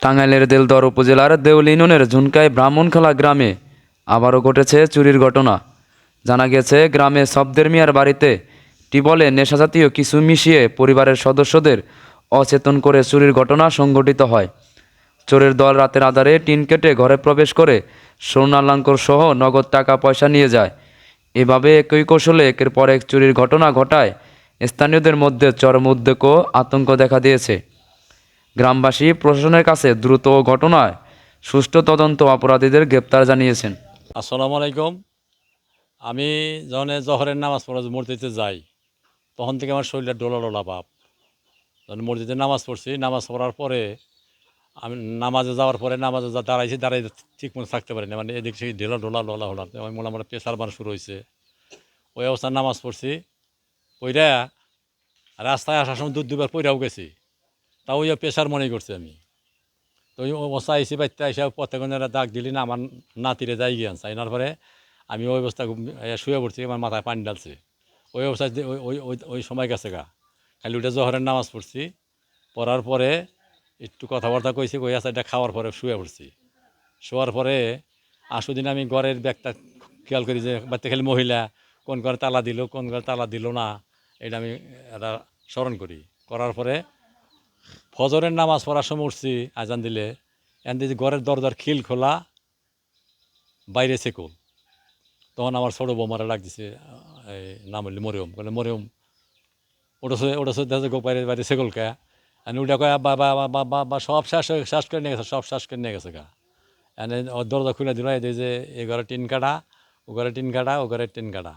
টাঙ্গাইলের দেলদর উপজেলার দেউল ইউনিয়নের ঝুনকায় ব্রাহ্মণখোলা গ্রামে আবারও ঘটেছে চুরির ঘটনা। জানা গেছে, গ্রামে সবদের মিয়ার বাড়িতে টিবলে নেশাজাতীয় কিছু মিশিয়ে পরিবারের সদস্যদের অচেতন করে চুরির ঘটনা সংঘটিত হয়। চোরের দল রাতের আধারে টিন কেটে ঘরে প্রবেশ করে স্বর্ণালঙ্কর সহ নগদ টাকা পয়সা নিয়ে যায়। এভাবে একই কৌশলে একের পর এক চুরির ঘটনা ঘটায়। স্থানীয়দের মধ্যে চরম উদ্বেগ ও আতঙ্ক দেখা দিয়েছে। গ্রামবাসী প্রশাসনের কাছে দ্রুত ঘটনায় সুষ্ঠু তদন্ত অপরাধীদের গ্রেপ্তার জানিয়েছেন। আসসালামু আলাইকুম। আমি যখন জহরের নামাজ পড়া মসজিদে যাই, তখন থেকে আমার শরীরটা ডোলা ডোলা ভাব। যখন মসজিদে নামাজ পড়ছি, নামাজ পড়ার পরে আমি নামাজে যাওয়ার পরে নামাজে যা দাঁড়াইছি দাঁড়াই ঠিক মতো থাকতে পারিনি। মানে এদিক থেকে ঢেলা ডোলা ডোলা হলাম। আমি মনে আমার প্রেশার বান শুরু হয়েছে। ওই অবস্থায় নামাজ পড়ছি পইরা রাস্তায় আসার সময় দু দুবার পইরাও গেছি। তাও ওই প্রেশার মনে করছি আমি। তো ওই অবস্থা আইসি বাচ্চা এসে পথে ডাক দিলি না, আমার নাতিরে যাই গিয়ে আইনার পরে আমি ওই অবস্থা শুয়ে পড়ছি, আমার মাথায় পানি ডালছে ওই অবস্থায় ওই ওই ওই- সময় গেছে গা। খালি ওইটা জহরের নামাজ পড়ছি। পড়ার পরে একটু কথাবার্তা কইছি কই আছে এটা খাওয়ার পরে শুয়ে পড়ছি। শোয়ার পরে আসু দিন আমি ঘরের ব্যাগটা খেয়াল করি যে বাচ্চা খালি মহিলা, কোন ঘরে তালা দিল, কোন ঘরে তালা দিল না, এটা আমি এটা স্মরণ করি। করার পরে ফজরের নামাজ পড়ার সময় উঠছি, আজান দিলে, এন দিদি ঘরের দরজার খিল খোলা, বাইরে সেকুল তখন আমার ছোটো বৌমারা ডাক দিছে এই নাম হলি মরিয়ম। বলে মরিয়ম, ওটা ওটা দেখা বাইরে বাইরে সেকুল কে? আর ওটা কয় বা বা বা- সব শ্বাস শ্বাস করে নিয়ে গেছে, সব শ্বাস করে নিয়ে গেছে গা। এনে দরজা খুলে দিল, এই যে, এই ঘরে টিন কাটা, ও ঘরে টিন কাটা, ও ঘরে টিন কাটা।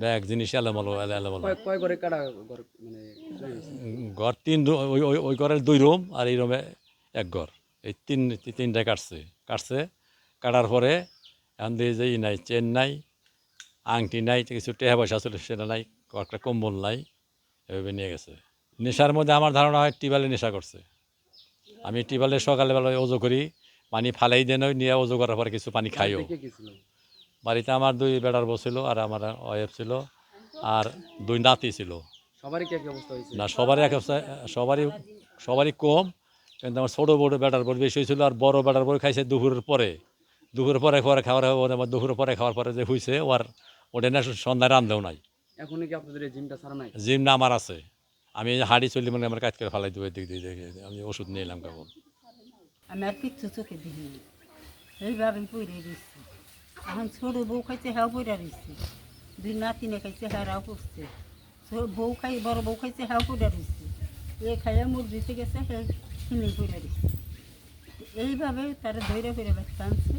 ব্যাগ জিনিস এলোমালো এলো এলোমালো। কয় কাটা ঘর মানে ঘর তিন ওই ওই ঘরের দুই রুম আর এই রুমে এক ঘর। এই তিন তিনটায় কাটছে। কাটছে কাটার পরে এখন দিয়ে যে ই নাই চেন নাই আংটি নাই কিছু টেহা পয়সা ছিল সেটা নাই একটা কম্বল নাই এভাবে নিয়ে গেছে। নেশার মধ্যে আমার ধারণা হয় টিবালে নেশা করছে। আমি টিবালে সকালবেলায় ওজো করি পানি ফালাই দেন নিয়ে ওজো করার পরে কিছু পানি খাইও। বাড়িতে আমার দুই বেড়ার বউ ছিল আর আমার ওয়াইফ ছিল আর দুই নাতি ছিল। সবারই কি অবস্থা হয়েছে? না সবারই এক অবস্থা সবারই সবারই কম কিন্তু আমার ছোটো বড় বেটার বড় বেশি হয়েছিল আর বড় বেটার বড় খাইছে দুপুরের পরে। দুপুরের পরে খাওয়ার খাওয়ার আমার দুপুরের পরে খাওয়ার পরে যে হয়েছে ওর ওটা না সন্ধ্যায় রান্ধেও নাই। এখনই কি আপনাদের জিমটা ছাড়া নাই? জিম না আমার আছে। আমি হাঁড়ি চলি মানে আমার কাজ করে ফেলাই দেবো দিক দিয়ে দেখে আমি ওষুধ নিয়ে এলাম কেবল। আমি আর কিচ্ছু চোখে দিইনি এইভাবে পড়ে দিচ্ছি। এখন ছোট বউ খাইতে হ্যাঁ পড়ে রয়েছে দুই নাতিনে খাইছে হ্যাঁ ছোট বউ খাই, বড় বউ খাইছে হ্যাঁ পড়ে রয়েছে এ খাইয়া মুখ দিতে গেছে হ্যাঁ কিনে পড়ে রয়েছে এইভাবে তারা ধৈর্য করে বাচ্চা আনছে।